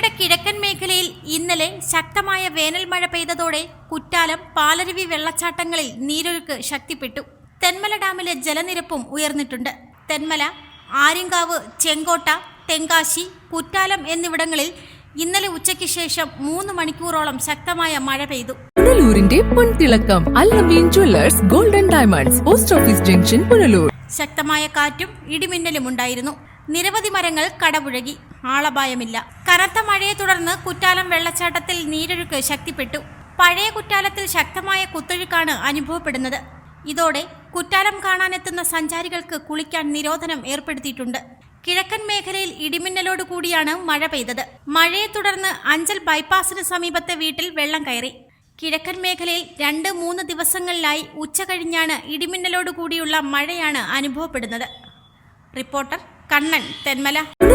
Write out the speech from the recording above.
തെന്മലയുടെ കിഴക്കൻ മേഖലയിൽ ഇന്നലെ ശക്തമായ വേനൽ മഴ പെയ്തതോടെ കുറ്റാലം പാലരുവി വെള്ളച്ചാട്ടങ്ങളിൽ നീരൊഴുക്ക് ശക്തിപ്പെട്ടു. തെന്മല ഡാമിലെ ജലനിരപ്പും ഉയർന്നിട്ടുണ്ട്. തെന്മല ആര്യങ്കാവ് ചെങ്കോട്ട തെങ്കാശി കുറ്റാലം എന്നിവിടങ്ങളിൽ ഇന്നലെ ഉച്ചയ്ക്ക് ശേഷം മൂന്ന് മണിക്കൂറോളം ശക്തമായ മഴ പെയ്തു. പുനലൂരിന്റെ പൊൻതിളക്കം Allameen jewellers golden diamonds post office junction Punalur. ശക്തമായ കാറ്റും ഇടിമിന്നലും ഉണ്ടായിരുന്നു. നിരവധി മരങ്ങൾ കടപുഴകി. ആളപായമില്ല. കനത്ത മഴയെ തുടർന്ന് കുറ്റാലം വെള്ളച്ചാട്ടത്തിൽ നീരൊഴുക്ക് ശക്തിപ്പെട്ടു. പഴയ കുറ്റാലത്തിൽ ശക്തമായ കുത്തൊഴുക്കാണ് അനുഭവപ്പെടുന്നത്. ഇതോടെ കുറ്റാലം കാണാനെത്തുന്ന സഞ്ചാരികൾക്ക് കുളിക്കാൻ നിരോധനം ഏർപ്പെടുത്തിയിട്ടുണ്ട്. കിഴക്കൻ മേഖലയിൽ ഇടിമിന്നലോട് കൂടിയാണ് മഴ പെയ്തത്. മഴയെ തുടർന്ന് അഞ്ചൽ ബൈപ്പാസിന് സമീപത്തെ വീട്ടിൽ വെള്ളം കയറി. കിഴക്കൻ മേഖലയിൽ രണ്ട് മൂന്ന് ദിവസങ്ങളിലായി ഉച്ച കഴിഞ്ഞാണ് ഇടിമിന്നലോട് കൂടിയുള്ള മഴയാണ് അനുഭവപ്പെടുന്നത്. റിപ്പോർട്ടർ കണ്ണൻ തെന്മല.